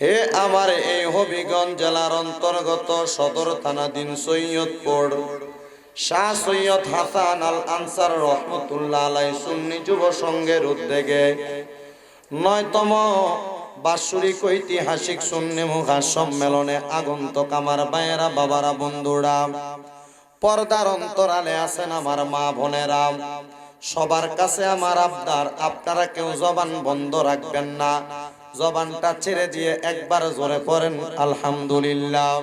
হে আমার এই হবিগঞ্জ জেলার অন্তর্গত সদর থানাধীন সৈয়দপুর। শাহ সৈয়দ হাসান আল আনসার রহমতুল্লাহ আলাই সুন্নি যুব সংঘের উদ্যোগে নয়তম বাৎসরিক ঐতিহাসিক সুন্নি মুখা সম্মেলনে আগন্তক আমার বায়েরা বাবারা, বন্ধুরা। পর্দার অন্তরালে আছেন আমার মা বোনেরা। সবার কাছে আমার আবদার, আপনারা কেউ জবান বন্ধ রাখবেন না। জবানটা ছেড়ে দিয়ে একবার জোরে পড়েন, আলহামদুলিল্লাহ।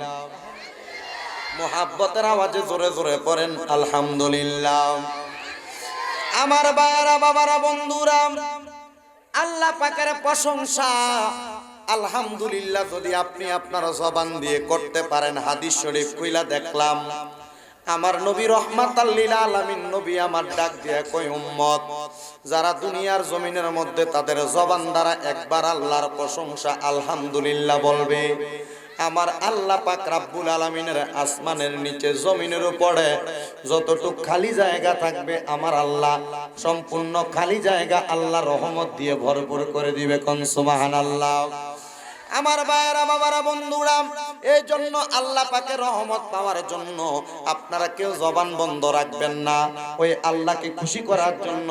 মোহাব্বতের আওয়াজে জোরে জোরে পড়েন, আলহামদুলিল্লাহ। আমার বায়ারা বাবারা, বন্ধুরা, আল্লাহ পাকের প্রশংসা, আলহামদুলিল্লাহ যদি আপনি আপনার জবান দিয়ে করতে পারেন, হাদিস শরীফ কইলা দেখলাম। আমার নবী আলামিন নবী আমার ডাক দিয়ে কই উম্মত, যারা দুনিয়ার জমিনের মধ্যে তাদের জবান দ্বারা একবার আল্লাহর প্রশংসা আলহামদুলিল্লাহ বলবে, আমার আল্লাহ পাক রাব্বুল আলামিনের আসমানের নিচে জমিনের উপরে যতটুক খালি জায়গা থাকবে, আমার আল্লাহ সম্পূর্ণ খালি জায়গা আল্লাহ রহমত দিয়ে ভরপুর করে দিবে। কোন সুবহানাল্লাহ? আমার ভাইয়েরা, বাবারা, বন্ধুরা, এই জন্য আল্লাহ পাকে রহমত পাওয়ার জন্য আপনারা কেউ জবান বন্ধ রাখবেন না। ওই আল্লাহকে খুশি করার জন্য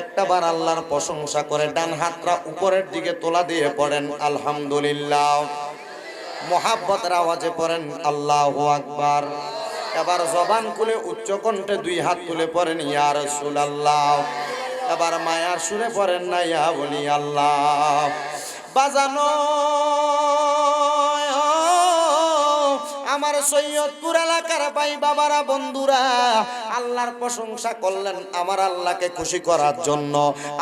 একটা বার আল্লাহর প্রশংসা করে ডান হাতটা উপরের দিকে তোলা দিয়ে পড়েন, আলহামদুলিল্লাহ। মোহাব্বতের আওয়াজে পড়েন, আল্লাহ আকবার। এবার জবান খুলে উচ্চ কণ্ঠে দুই হাত তুলে পড়েন, ইয়া রাসূলুল্লাহ। এবার মায়ার সুরে পড়েন না, ইয়া বলি আল্লাহ। বাজানো আমার সৈয়দপুর এলাকার ভাই বাবারা, বন্ধুরা, আল্লাহর প্রশংসা করলেন আমার আল্লাহকে খুশি করার জন্য।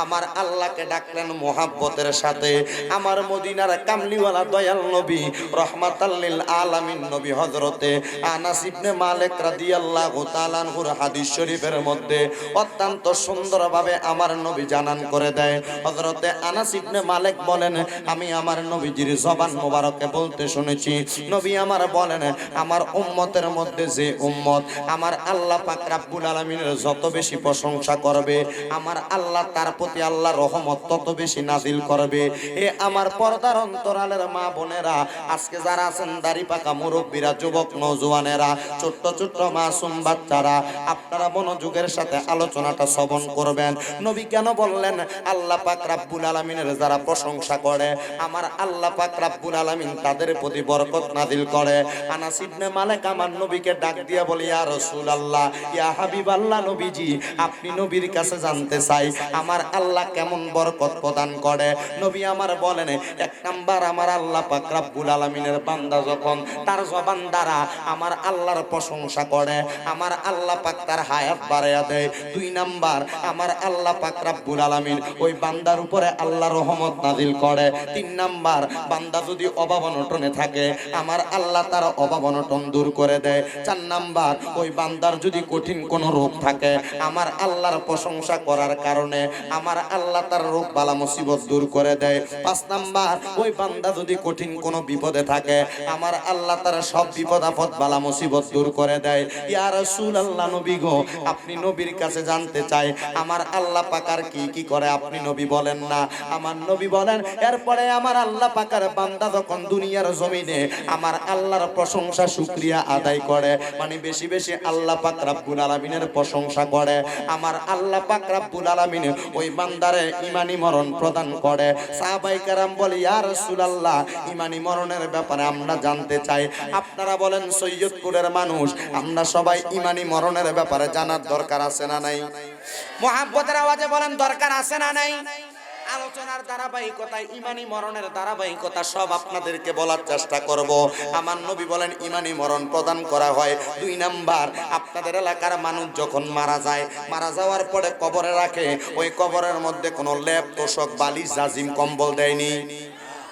আমার আল্লাহকে ডাকলেন মোহাব্বতের সাথে। আমার মদিনার কামলিওয়ালা দয়াল নবী রহমাতাল্লিল আলামিন নবী হজরতে আনাস ইবনে মালিক রাদিয়াল্লাহু তাআলার হাদিস শরীফের মধ্যে অত্যন্ত সুন্দরভাবে আমার নবী জানান করে দেয়। হজরতে আনাস ইবনে মালিক বলেন, আমি আমার নবীজির জবান মোবারকে বলতে শুনেছি। নবী আমার বলেন আমার উম্মতের মধ্যে যে উম্মত, আমার আল্লাহ পাক রাব্বুল আলামিনের যত বেশি প্রশংসা করবে, আমার আল্লাহ তার প্রতি আল্লাহ রহমত তত বেশি নাজিল করবে। এ আমার পর্দার অন্তরালের মা বোনেরা, আজকে যারা আছেন দাড়ি পাকা মুরব্বীরা, যুবক নৌজওয়ানেরা, ছোট্ট ছোট্ট মাসুম বাচ্চারা, আপনারা মনোযোগের সাথে আলোচনাটা শ্রবণ করবেন। নবী কেন বললেন, আল্লাহ পাক রাব্বুল আলামিনের যারা প্রশংসা করে, আমার আল্লাহ পাক রাব্বুল আলামিন তাদের প্রতি বরকত নাজিল করে। আনাস ইবনে মালিক আমার নবীকে ডাক দিয়া বলে, ইয়া রাসূলুল্লাহ, ইয়া হাবিবাল্লাহ নবীজি, আপনি নবীর কাছে জানতে চাই, আমার আল্লাহ কেমন বরকত প্রদান করে? নবী আমার বলেন, এক নাম্বার আমার আল্লাহ পাক রাব্বুল আলামিনের বান্দা যখন তার জবান দ্বারা আমার আল্লাহর প্রশংসা করে, আমার আল্লাহ পাক তার হায়াত বাড়াইয়া দেয়। দুই নাম্বার, আমার আল্লাহ পাক রাব্বুল আলামিন ওই বান্দার উপরে আল্লাহ রহমত নাজিল করে। তিন নাম্বার, বান্দা যদি অভাব অনটনে থাকে, আমার আল্লাহ তার অভাব অনটন দূর করে দেয়। চার নাম্বার, ওই বান্দার যদি কঠিন কোনো রোগ থাকে, আমার আল্লাহর প্রশংসা করার কারণে আমার আল্লাহ তার রোগ বালা মুসিবত দূর করে দেয়। পাঁচ নাম্বার, ওই বান্দা যদি কঠিন কোনো বিপদে থাকে, আমার আল্লাহ তার সব বিপদ আপদ বালা মুসিবত দূর করে দেয়। ইয়া রাসূলুল্লাহ, নবী গো, আপনি নবীর কাছে জানতে চাই, আমার আল্লাহ পাকার কি কি করে? আপনি নবী বলেন না। আমার নবী বলেন, এরপরে আমার আল্লাহ পাকার বান্দা যখন দুনিয়ার জমিনে, আমার আল্লাহর প্রশংসা শুক্রিয়া আদায় করে। মানে বেশি বেশি আল্লাহ পাক রাব্বুল আলামিনের প্রশংসা করে। আমার আল্লাহ পাক রাব্বুল আলামিন ওই বান্দারে ইমানি মরণ প্রদান করে। সাহাবাই কারাম বলে, ইয়া রাসূলুল্লাহ, ইমানি মরণের ব্যাপারে আমরা জানতে চাই। আপনারা বলেন, সৈয়দপুরের মানুষ, আমরা সবাই ইমানি মরণের ব্যাপারে জানার দরকার আছে না নাই? মোহাব্বতের আওয়াজে বলেন, দরকার আছে না নাই? আলোচনার ধারাবাহিকতায় ইমানি মরণের ধারাবাহিকতা সব আপনাদেরকে বলার চেষ্টা করব। আমার নবী বলেন, ইমানি মরণ প্রদান করা হয়। দুই নাম্বার, আপনাদের এলাকার মানুষ যখন মারা যায়, মারা যাওয়ার পরে কবরে রাখে, ওই কবরের মধ্যে কোনো লেপ তোষক, বালিশ, জাজিম, কম্বল দেয়নি।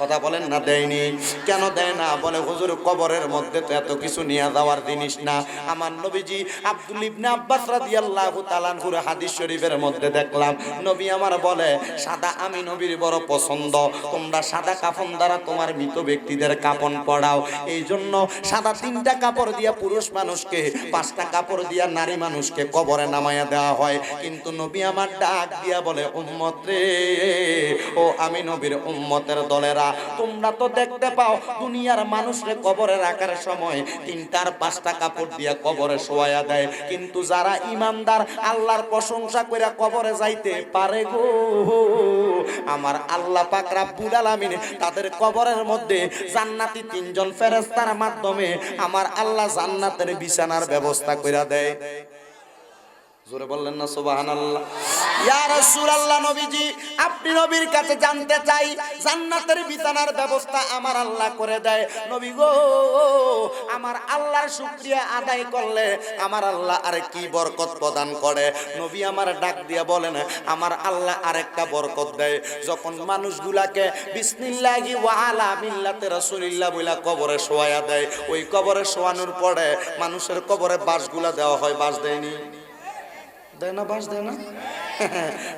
কথা বলেন না, দেয়নি। কেন দেয় না? বলে, হুজুর, কবরের মধ্যে তো এত কিছু নিয়ে যাওয়ার জিনিস না। আমার নবীজি আব্দুল ইবনে আব্বাস রাদিয়াল্লাহু তাআলার হাদিস শরীফের মধ্যে দেখলাম, নবী আমার বলে, সাদা আমি নবীর বড় পছন্দ। তোমরা সাদা কাফন দ্বারা তোমার মৃত ব্যক্তিদের কাপন পড়াও এই জন্য সাদা তিনটা কাপড় দিয়া পুরুষ মানুষকে, পাঁচটা কাপড় দিয়া নারী মানুষকে কবরে নামাইয়া দেওয়া হয়। কিন্তু নবী আমার ডাক দিয়া বলে, উম্মত রে, ও আমি নবীর উম্মতের দলেরা ভাইয়েরা তোমরা তো দেখতে পাও, দুনিয়ার মানুষরে কবরে রাখার সময় তিনটার পাঁচটা কাপড় দিয়া কবরে শোয়া দেয়। কিন্তু যারা ইমানদার, আল্লাহর প্রশংসা কইরা কবরে যাইতে পারে গো। আমার আল্লাহ পাক রাব্বুল তাদের কবরের মধ্যে জান্নাতি তিনজন ফেরেশতার মাধ্যমে আমার আল্লাহ জান্নাতের বিছানার ব্যবস্থা কইরা দেয়। জোরে বললেন না, সুবহানাল্লাহ। নবীজি নবীর কাছে জানতে চাই ব্যবস্থা আমার আল্লাহ করে দেয়। নবী গো, আমার আদায় করলে আমার আল্লাহ করে? নবী আমার ডাক আমার আল্লাহ আরেকটা বরকত দেয়। যখন মানুষগুলাকে ওয়া আলা মিল্লাতে কবরে শোয়া দেয়, ওই কবরে শোয়ানোর পরে মানুষের কবরে বাঁশগুলা দেওয়া হয়, বাঁশ দেয়নি। দেয় না বাস দেয় না?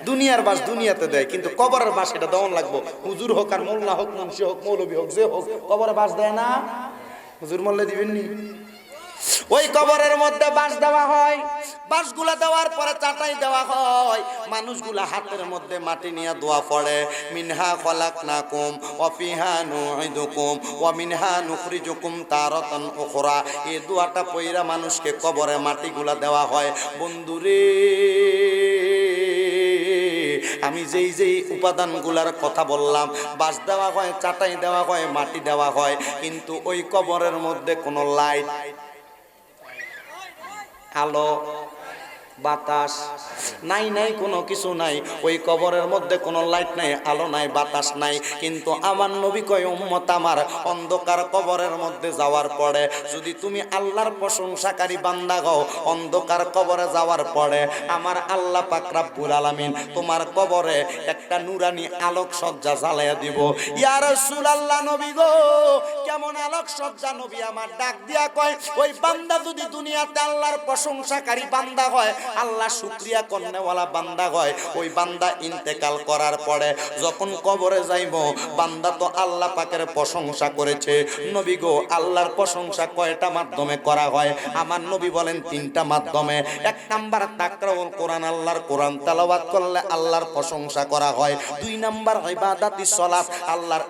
দুনিয়ার বাস দুনিয়াতে দেয়, কিন্তু কবরের বাস এটা দেওয়ান লাগবো। হুজুর হোক আর মোল্লা হোক, মুন্সি হোক, মৌলবী হোক, যে হোক, কবরের বাস দেয় না? হুজুর মোল্লা দিবেন নি ওই কবরের মধ্যে বাঁশ দেওয়া হয়। বাঁশগুলা দেওয়ার পরে চাটাই দেওয়া হয়। মানুষগুলা হাতের মধ্যে মাটি নিয়ে দোয়া পড়ে। মিনহা খলাকনাকুম ওয়া ফিহা নুঈদুকুম ওয়া মিনহা নুখরিজুকুম তারাতান ওখরা এই দোয়াটা পইরা মানুষকে কবরে মাটিগুলা দেওয়া হয়। বন্ধুরে, আমি যেই যেই উপাদানগুলার কথা বললাম, বাঁশ দেওয়া হয়, চাটাই দেওয়া হয়, মাটি দেওয়া হয়, কিন্তু ওই কবরের মধ্যে কোনো লাইট আলো, বাতাস, নাই নাই, কোনো কিছু নাই। ওই কবরের মধ্যে কোনো লাইট নাই, আলো নাই, বাতাস নাই। কিন্তু আমার নবী কয়, উম্মত আমার, অন্ধকার কবরের মধ্যে যাওয়ার পরে যদি তুমি আল্লাহর প্রশংসাকারী বান্দা হও, অন্ধকার কবরে যাওয়ার পরে আমার আল্লাহ পাক রাব্বুল আলামিন তোমার কবরে একটা নুরানি আলোক সজ্জা জ্বালাইয়া দিব। ইয়া রাসূলুল্লাহ নবী গো কেমন আলোক সজ্জা নবী আমার ডাক দিয়া কয়, ওই বান্দা যদি দুনিয়াতে আল্লাহর প্রশংসাকারী বান্দা হয়, আল্লাহ শুক্রিয়া বান্দা হয়। ওই বান্দা ইন্তেকাল করার পরে যখন কবরে যাইব, বান্দা তো আল্লাহ পাকের প্রশংসা করেছে। নবী গো, আল্লাহর প্রশংসা কয়টা মাধ্যমে করা হয়? আমার নবী বলেন, তিনটা মাধ্যমে। এক নাম্বার তাকরাউল কোরআন, আল্লাহর কোরআন তেলাওয়াত করলে আল্লাহর প্রশংসা করা হয়। দুই নাম্বার ইবাদাতি সলাত আল্লাহর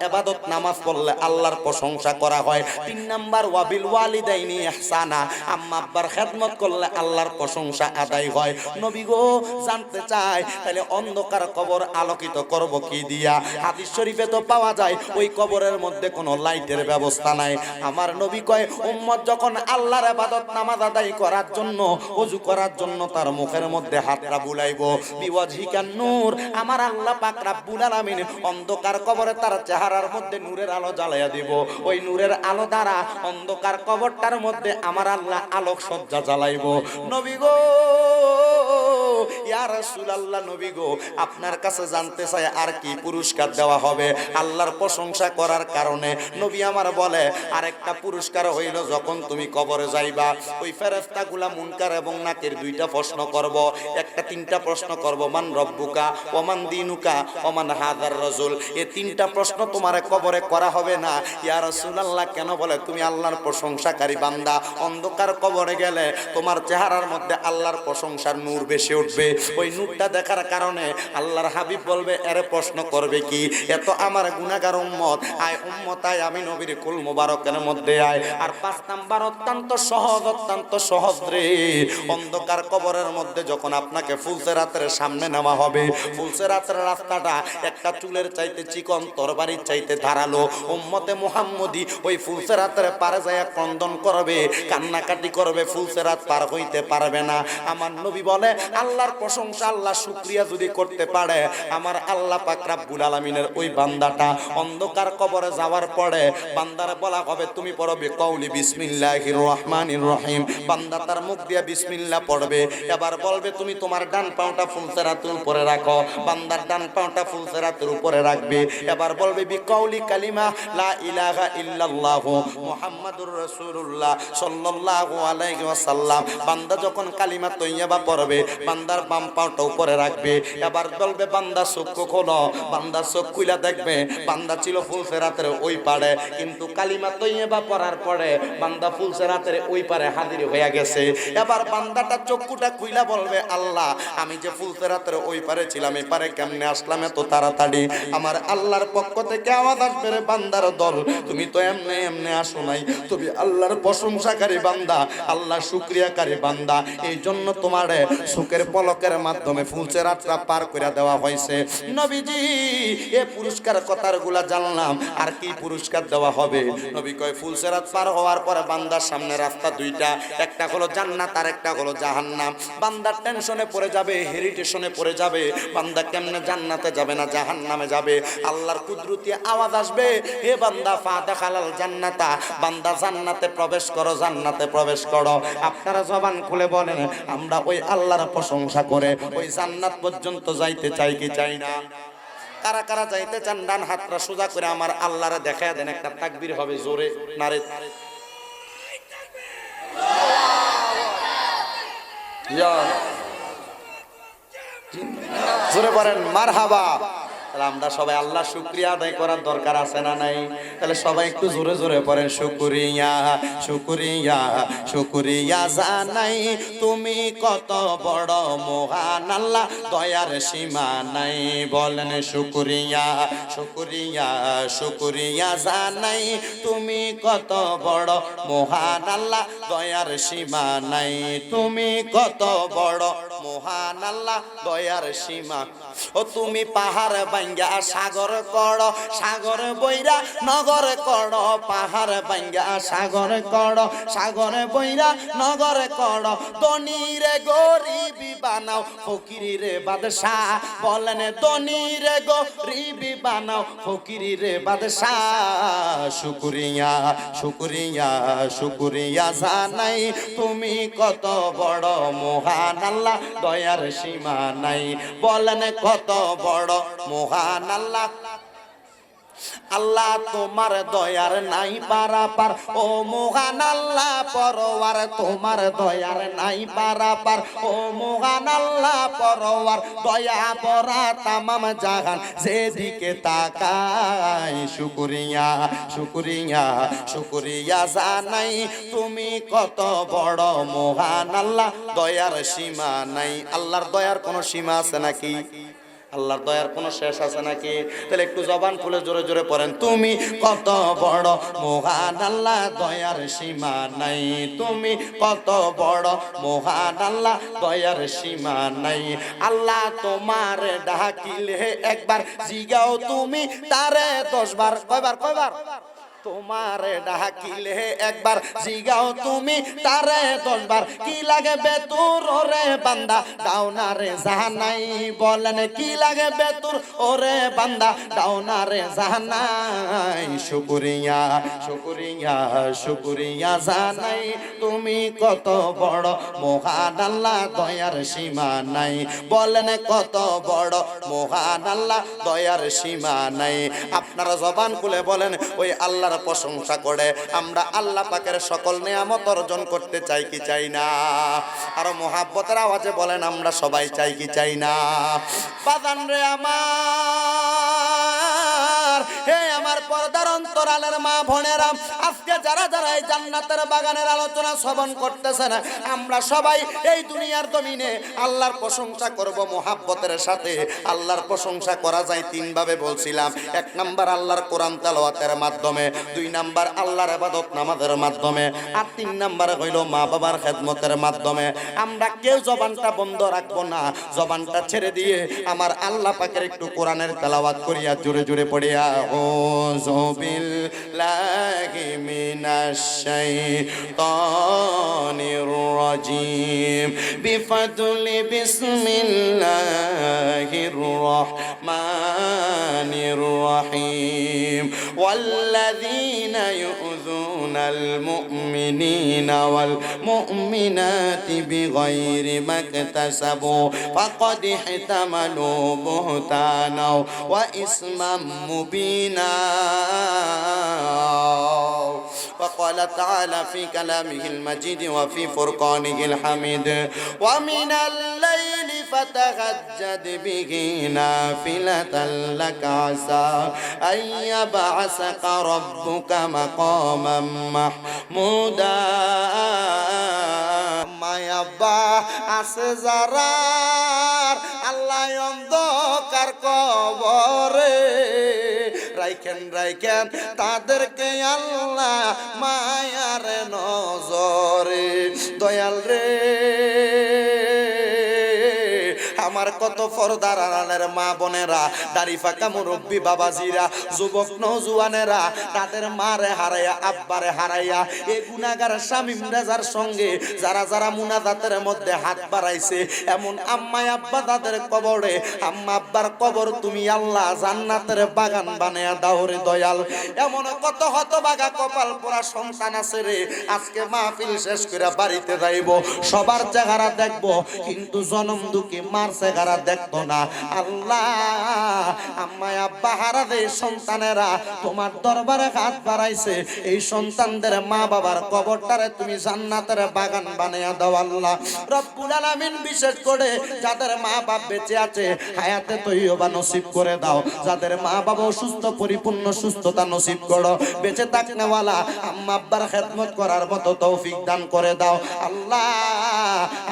নামাজ পড়লে আল্লাহর প্রশংসা করা হয়। তিন নাম্বার, ওয়াবিল ওয়ালিদাইনি ইহসানা। আম্মা আব্বার খেদমত করলে আল্লাহর প্রশংসা আদায় হয়। নবী গো, জানতে চাই, তাহলে অন্ধকার কবর আলোকিত করব কি দিয়া? হাদিস শরীফে তো পাওয়া যায়, ওই কবরের মধ্যে কোনো লাইটের ব্যবস্থা নাই। আমার নবী কয়, উম্মত যখন আল্লাহর ইবাদত নামাজ আদায় করার জন্য ওযু করার জন্য তার মুখের মধ্যে হাতটা বুলাইবো। বিওয়াজহিকান নূর। আমার আল্লাহ পাক রাব্বুল আলামিন অন্ধকার কবরে তার চেহারার মধ্যে নূরের আলো জ্বালাইয়া দিব। ওই নূরের আলো দ্বারা অন্ধকার কবরটার মধ্যে আমার আল্লাহ আলোক সজ্জা জ্বালাইব। নবী গো! ইয়া রাসূলুল্লাহ নবী গো, আপনার কাছে জানতে চাই আর কি পুরস্কার দেওয়া হবে। আল্লাহর প্রশংসা করার কারণে নবী আমার বলে, আরেকটা পুরস্কার হইল যখন তুমি কবরে যাইবা, ওই ফেরেশতাগুলা মুনকার এবং নাকের দুইটা প্রশ্ন করব, একটা তিনটা প্রশ্ন করব, মান রব্বুকা, ওমান দিনুকা, ওমান হাদার রাজুল। এই তিনটা প্রশ্ন তোমারে কবরে করা হবে না। ইয়া রাসূলুল্লাহ কেন বলে, তুমি আল্লাহর প্রশংসাকারী বান্দা। অন্ধকার কবরে গেলে তোমার চেহারার মধ্যে আল্লাহর প্রশংসার নূর বেশি উঠবে ওই নূরটা দেখার কারণে আল্লাহর হাবিব বলবে এর প্রশ্ন করবে কি? এত আমার গুনাহগার উম্মত। আয় উম্মত, আয়, আমি নবীর কুল মুবারকের মধ্যে আয়। আর পাঁচ নাম্বার অত্যন্ত সহজ অত্যন্ত সহজ রে। অন্ধকার কবরের মধ্যে যখন আপনাকে ফুলসে রাতের সামনে নেওয়া হবে ফুলসে রাতের রাস্তাটা একটা চুলের চাইতে চিকন, তরবারির চাইতে ধারালো। উম্মতে মুহাম্মদি ওই ফুলসে রাতের পারে যায় ক্রন্দন করবে, কান্নাকাটি করবে ফুলসে রাত পার হইতে পারবে না। আমার নবী বলে আল্লাহর প্রশংসা, আল্লাহ শুক্রিয়া যদি করতে পারে, আমার আল্লাহ পাক রাব্বুল আলামিনের ওই বান্দাটা অন্ধকার কবরে যাওয়ার পরে বান্দারে বলা হবে, তুমি পড়বে কওলি বিসমিল্লাহির রহমানির রহিম। বান্দা তার মুখ দিয়ে বিসমিল্লাহ পড়বে, এবার বলবে, তুমি তোমার ডান পাওটা ফুলসেরাতের উপরে রাখো। বান্দার ডান পাওটা ফুলসেরাতের উপরে রাখবে, এবার বলবে, বিকৌলি কালিমা লা ইলাহা ইল্লাল্লাহ মুহাম্মাদুর রাসূলুল্লাহ সাল্লাল্লাহু আলাইহি ওয়াসাল্লাম। বান্দা যখন কালিমা তৈয়বা পড়বে, বান্দা বান্দার বাম পাওটা উপরে রাখবে। এবার বলবে, বান্দা চক্ষু খোলো। বান্দা চোখ খুইলা দেখবে, বান্দা ছিল ফুলসে রাতের ওই পারে কিন্তু কালিমা তৈবা পড়ার পরে বান্দা ফুলসে রাতের ওই পারে হাজির হয়ে গেছে। এবার বান্দাটা চক্ষুটা খুইলা বলবে, আল্লাহ, আমি যে ফুলসে রাতের ওই পারে ছিলাম এই পারে কেমনে আসলাম এত তাড়াতাড়ি? আমার আল্লাহর পক্ষ থেকে আওয়াজ আসবে রে বান্দার দল, তুমি তো এমনি এমনি আসো নাই। তুমি আল্লাহর প্রশংসাকারী বান্দা আল্লাহ শুক্রিয়াকারী বান্দা। এই জন্য তোমার সুখের পলকের মাধ্যমে ফুলসে রাতটা পার করে দেওয়া হয়েছে। নবীজি, এ পুরস্কার কথারগুলা জানলাম, আর কি পুরস্কার দেওয়া হবে? নবী কয় ফুলসে রাত পার হওয়ার পরে বান্দার সামনে রাস্তা দুইটা, একটা হলো জান্নাত, আর একটা হলো জাহান্নাম। বান্দার টেনশনে পড়ে যাবে, হেরিটেশনে পড়ে যাবে, বান্দা কেমনে জান্নাতে যাবে না জাহান্নামে যাবে? আল্লাহর কুদরতি আওয়াজ আসবে, হে বান্দা, ফা দেখালাল জান্নাতা, বান্দা জান্নাতে প্রবেশ করো, জান্নাতে প্রবেশ করো। আপনারা জবান খুলে বলেন, আমরা ওই আল্লাহর প্রশংসা করে, ওই জান্নাত পর্যন্ত যাইতে চাই কি চাই না? কারা কারা যাইতে চান, ডান হাতটা সোজা করে আমার আল্লাহরে দেখা দেন, একটা তাকবির হবে জোরে, নারে। জোরে বলেন মার হাবা আমরা সবাই আল্লাহ শুক্রিয়া আদায় করার দরকার আছে না নাই? তাহলে সবাই একটু জোরে জোরে পড়েন, শুকুরিয়া শুকুরিয়া শুকুরিয়া জানাই, তুমি কত বড় মহান আল্লাহ, দয়ার সীমা নাই। বলেন, শুকুরিয়া শুকুরিয়া শুকুরিয়া জানাই, তুমি কত বড় মহান আল্লাহ, দয়ার সীমা নাই। তুমি কত বড় মহান আল্লাহ, দয়ার সীমা। ও তুমি পাহাড় বাঙ্গা সাগর কর সাগর বৈরা নগর কর পাহাড় বাঙ্গা সাগর কর সাগর বৈরা নগর কর দনিরে গরিবি বানাও ফকিরি রে বাদশাহ। বলেন দনিরে গরিবি বানাও ফকিরি রে বাদশাহ। শুকুরিয়া শুকুরিয়া শুকুরিয়া জানাই, তুমি কত বড় মহান আল্লাহ দয়ার সীমা নাই। বলেন কত বড় মহান আল্লাহ। আল্লাহ তোমার দয়ার নাই পারাপার ও মহান আল্লাহ পরওয়ার তোমার দয়ার নাই পারাপার ও মহান আল্লাহ পরওয়ার দয়া পরা তামাম জাহান। যেদিকে তাকাই, শুকুরিয়া শুকুরিয়া শুকুরিয়া জানাই। তুমি কত বড় মহান আল্লাহ, দয়ার সীমা নাই। আল্লাহর দয়ার কোনো সীমা আছে নাকি? আল্লাহর দয়ার কোনো শেষ আছে নাকি? তাহলে একটু জবান খুলে জোরে জোরে পড়েন। তুমি কত বড়? মহান আল্লাহ দয়ার সীমা নাই। তুমি কত বড়? মহান আল্লাহ দয়ার সীমা নাই। আল্লাহ তোমার ডাকিলে একবার জিগাও তুমি, তারে দশবার। কয়বার? কয়বার? তোমারে ডাকিলে একবার জিগাও তুমি তারে দশবার। কি লাগে বেতুর ওরে বান্দা? দাও না রে জাহানাই। বলেন, কি লাগে বেতুর ওরে বান্দা? দাও না রে জাহানাই। শুকুরিয়া শুকুরিয়া শুকুরিয়া জানাই তুমি কত বড় মহান আল্লাহ, দয়ার সীমা নাই। বলেন, কত বড় মহান আল্লাহ, দয়ার সীমা নাই। আপনারা জবান খুলে বলেন, ওই আল্লাহর প্রশংসা করে। আমরা আল্লাহ পাকের সকল নিয়ামত অর্জন করতে চাই কি চাই না? আর মোহাব্বতের আওয়াজে বলেন, আমরা সবাই চাই কি চাই না? বাদান রে আমার। হে আমার পর্দার অন্তরালের মা বোনেরা, আজকে যারা যারা এই জান্নাতের বাগানের আলোচনা শ্রবণ করতেছেন, আমরা সবাই এই দুনিয়ার জমিনে আল্লাহর প্রশংসা করব মোহাব্বতের সাথে। আল্লাহর প্রশংসা করা যায় তিন ভাবে বলছিলাম। এক নাম্বার আল্লাহর কোরআন তেলাওয়াতের মাধ্যমে, দুই নাম্বার আল্লাহর ইবাদত নামাজের মাধ্যমে, আর তিন নাম্বার হইল মা বাবার খেদমতের মাধ্যমে। আমরা কেউ জবানটা বন্ধ রাখব না, জবানটা ছেড়ে দিয়ে আমার আল্লাহ পাকের একটু কোরআনের তেলাওয়াত করিয়া জোরে জোরে পড়িয়া أعوذ بالله من الشيطان الرجيم. بفضل بسم الله الرحمن الرحيم. والذين يؤمنون المؤمنين والمؤمنات بغير ما اكتسبوا فقد احتملوا بهتانا وإثما مبينا. وقال تعالى في كلامه المجيد وفي فرقانه الحميد ومن الليل فتهجد به نافلة لك عسى أن يبعثك ربك مقاما محمودا মায়াব্বা আছে যারার আল্লাহ অন্ধকার কবরে রাইখেন রাইখেন তাদেরকে আল্লাহ মায়ার নজরে। দয়াল রে। কত ফরদার আড়ালের মা বোনেরা, দাড়ি ফাঁকা মুরব্বী বাবাজিরা, যুবক নৌজুয়ানেরা তাদের মারে হারাইয়া, আব্বারে হারাইয়া এই গুনাগার স্বামী রাজার সঙ্গে যারা যারা মুনাজাতের মধ্যে হাত বাড়াইছে, এমন আম্মাই আব্বা তাদের কবরে, আম্মা আব্বার কবর তুমি আল্লাহ জান্নাতের বাগান বানায়া দাও রে দয়াল। এমন কত হতবাগা কপাল পোড়া সন্তান আছে রে, আজকে মাহফিল শেষ করে বাড়িতে যাইব, সবার চেহারা দেখব, কিন্তু জনম দুঃখী মার চেহারা দেখতো না। আল্লাহ আম্মাই আব্বা হারা দে সন্তানেরা তোমার দরবারে হাত বাড়াইছে, এই সন্তানদের মা বাবার কবরটারে তুমি জান্নাতের বাগান বানাইয়া দাও আল্লাহ। রব্বুল আলামিন বিশেষ করে যাদের মা বাপ বেঁচে আছে, হায়াতে তৈবা নসিব করে দাও। যাদের মা বাবা অসুস্থ, পরিপূর্ণ সুস্থতা নসিব করো। বেঁচে থাকনেওয়ালা আম্মা আব্বার খেদমত করার মতো তৌফিক দান করে দাও। আল্লাহ,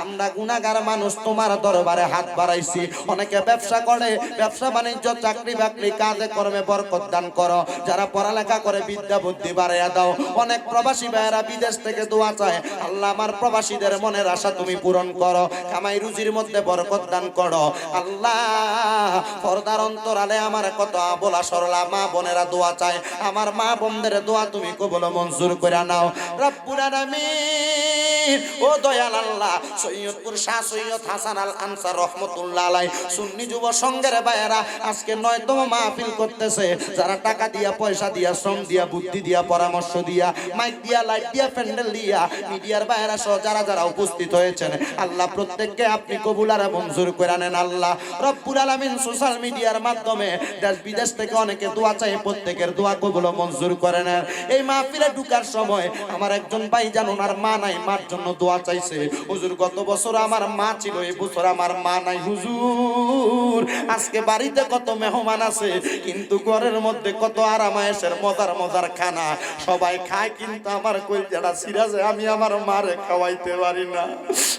আমরা গুনাহগার মানুষ তোমার দরবারে হাত বাড়াইছি। অনেকে ব্যবসা করে, ব্যবসা বাণিজ্য, চাকরি বাকরি, কাজে কর্মে বরকত দান করো। যারা পড়ালেখা করে, বিদ্যা বুদ্ধি বাড়াইয়া দাও। অনেক প্রবাসী ভাইয়েরা বিদেশ থেকে দোয়া চায়, আল্লাহ আমার প্রবাসীদের মনের আশা তুমি পূরণ করো, কামাই রুজির মধ্যে বরকত দান করো। আল্লাহ, পর্দার অন্তরালে আমার কত বলা সরলা মা বোনেরা দোয়া চায়। আমার মা বোনদের দোয়া তুমি কবল মঞ্জুর করে নাও। রব্বুল আলামিন, ও দয়াল আল্লাহ, সৈয়দপুর শাহ সৈয়দ হাসান আল আনসার রহমতুল্লাহ আলাই সুন্নি যুব সংঘের ভাইয়েরা, আজকে নয়তম মাহফিল করতেছে। যারা টাকা দিয়া, পয়সা দিয়া, শ্রম দিয়া, বুদ্ধি দিয়া, পরামর্শ দিয়া, মাইক দিয়া, লাইট দিয়া, প্যান্ডেল দিয়া, মিডিয়ার ভাইয়েরা সহ যারা যারা উপস্থিত হয়েছেন, আল্লাহ প্রত্যেককে আপনি কবুল আর মঞ্জুর করে নেন আল্লাহ। রব্বুল আলামিন সোশ্যাল মিডিয়ার মাধ্যমে দেশ বিদেশ থেকে অনেকে দোয়া চাই, প্রত্যেকের দোয়া কবুল মঞ্জুর করে নেন। এই মাহফিলে ঢুকার সময় আমার একজন ভাই জান ওনার মা নাই, মার জন্য দোয়া চাইছে। হুজুর, গত বছর আমার মা ছিল, এই বছর আমার মা নাই। হুজুর আজকে বাড়িতে কত মেহমান আছে, কিন্তু ঘরের মধ্যে কত আরামায়েশের মজার মজার খানা। সবাই খায়, কিন্তু আমার কই যারা সিরাজে আমি আমার মারে খাওয়াইতে পারি না।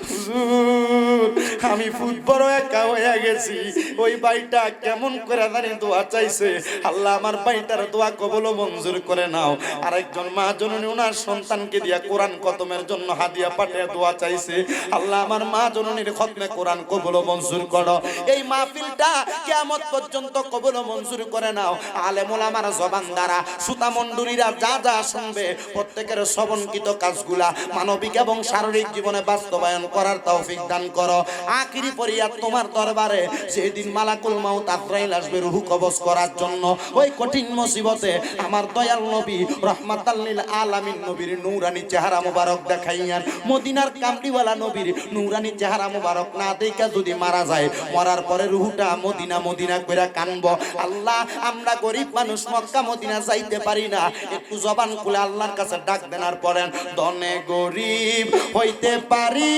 হুজুর, আমি ফুটবল একা হয়ে গেছি। ওই বাইটা কেমন করে জানি দোয়া চাইছে। আল্লাহ আমার বাইটার দোয়া কবল মঞ্জুর করে নাও। আরেকজন মা জননী ওনার সন্তানকে দিয়া কোরআন কতমের জন্য হাদিয়া পাঠিয়ে দোয়া চাইছে। আল্লাহ আমার মা জননীর খতমে কোরআন কবল মঞ্জুর করো। এই মাহফিলটা কিয়ামত পর্যন্ত কবল মঞ্জুর করে নাও। আলেমুল আমার জবান দ্বারা, সুতা মন্ডুরিরা যা যা শুনবে, প্রত্যেকের শ্রবণকৃত কাজগুলা মানবিক এবং শারীরিক জীবনে বাস্তবায়ন করার তৌফিক দান করো। আখিরি পরিয়া তোমার দরবারে সেদিন মালাকুল মাউত আজরাইল আসবে রুহু কবজ করার জন্য। ওই কঠিন মুসিবতে আমার দয়াল নবী রহমাতাল্লিল আলামিন নবীর নূরানি চেহারা মুবারক দেখাইয়ান। মদিনার কামড়িওয়ালা নবীর নূরানি চেহারা মুবারক না দেখা যদি মারা যায় মরার পরে রুহুটা মদিনা মদিনা কইরা কানবো। আল্লাহ, আমরা গরিব মানুষ, মক্কা, মদিনা যাইতে পারি না। একটু জবান খুলে আল্লাহর কাছে ডাক দেনার পরেন দনে গরিব হইতে পারি,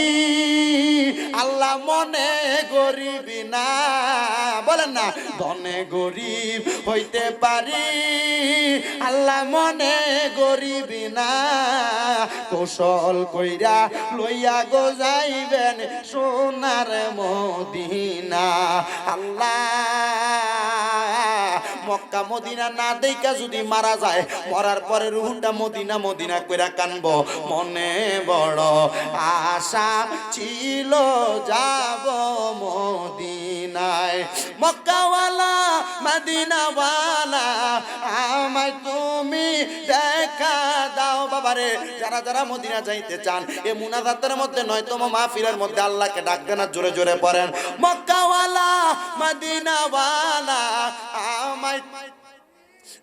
আল্লাহ মনে গরিব না। বলেন না, ধনে গরিব হইতে পারি, আল্লাহ মনে গরিব না। কৌশল কইরা লইয়া গো যাইবেন সোনার মদিনা। আল্লাহ। মক্কা, মদিনা না দেখা যদি মারা যায়, মরার পরে রুহুটা মদিনা মদিনা কইরা কানব। মনে বড় আশা ছিল যাব মদিনায়। মক্কাওয়ালা, মদিনাওয়ালা, আমায় তুমি দেখা দাও। বাবারে, যারা যারা মদিনা যাইতে চান, এ মুনাজাতের মধ্যে নয়তম মাহফিলের মধ্যে আল্লাহকে ডাক দেন জোরে জোরে পড়েন। মক্কাওয়ালা, মদিনাওয়ালা, আমায়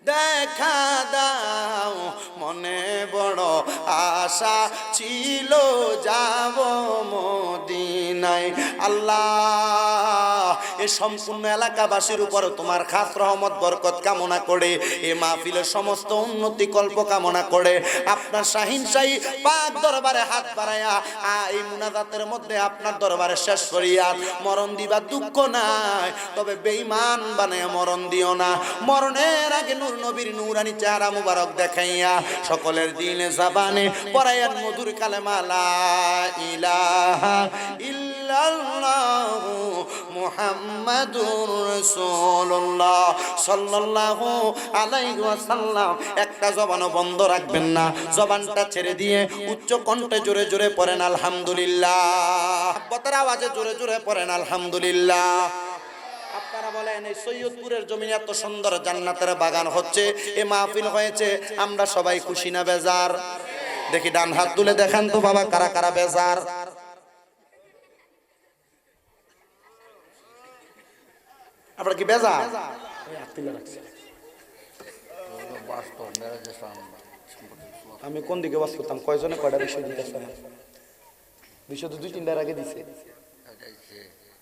দেখা দাও মনে বড় আশা ছিল যাব মদিনায়। আল্লাহ এই সম্পূর্ণ এলাকাবাসীর উপর তোমার খাস রহমত, বরকত কামনা করে, এ মাহফিলের সমস্ত উন্নতি কল্প কামনা করে। আপনার শাহিন শাহী পাক দরবারে হাত বাড়াইয়া এই মুনাজাতের মধ্যে আপনার দরবারে শেষ করিয়া, মরণ দিবা দুঃখ নাই, তবে বেঈমান বানায় মরণ দিও না। মরণের আগে নূর নবীর নূরানি চেহারা মুবারক দেখাইয়া, সকলের দিনে জাবানে পরায়ান মধুর কালেমা, লা ইলাহা ইল্লাল্লাহু মুহাম্মাদুর রাসূলুল্লাহ সাল্লাল্লাহু আলাইহি ওয়াসাল্লাম। একটা জবানও বন্ধ রাখবেন না। জবানটা ছেড়ে দিয়ে উচ্চ কণ্ঠে জোরে জোরে পড়েন, আলহামদুলিল্লাহ। বতার আওয়াজে জোরে জোরে পড়েন, আলহামদুলিল্লাহ। আপনারা বলেন, এই সৈয়দপুরের জমিনে এত সুন্দর জান্নাতের বাগান হচ্ছে, এ মাহফিল হয়েছে, আমরা সবাই খুশি না, বেজার? দেখি ডান হাত তুলে দেখান তো বাবা, কারা কারা বেজার? আপনার কি বেজা। আমি কোন দিকে বাস করতাম? কয়জনে কয়টা বিষয় দিতেছে বিষয় তো দুই তিনটার আগে দিছে।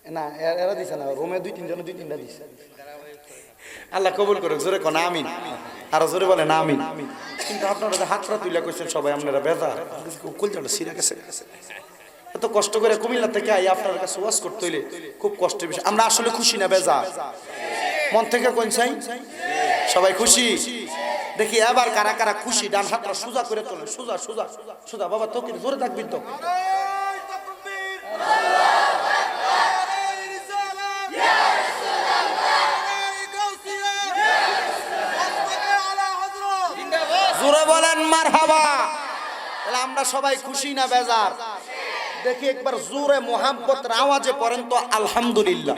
না এরা দিছে না। রোমে দুই তিনজনে দুই তিনটা দিছে। আল্লাহ কবুল করুক জোরে কোন আমিন। আরও জোরে বলে না আমিন। কিন্তু আপনারা যে হাতটা তুলে কইছেন সবাই আপনারা বেজার। কলজাটা সিরা গেছে। এত কষ্ট করে কুমিল্লা থেকে আই আপনার কাছে ওয়াজ করতে হইলে খুব কষ্টের বিষয়। আমরা আসলে খুশি না, বেজার। মন থেকে কোন চাই? সবাই খুশি? দেখি এবার কারা কারা খুশি, ডান হাতটা সোজা করে তোলেন সোজা সোজা সোজা। বাবা তোকে জোরে থাকবি তো। জোরে বলেন মার হাবা আমরা সবাই খুশি না, বেজার? দেখি একবার জোরে মোহাম্মত আওয়াজে পড়েন তো আলহামদুলিল্লাহ।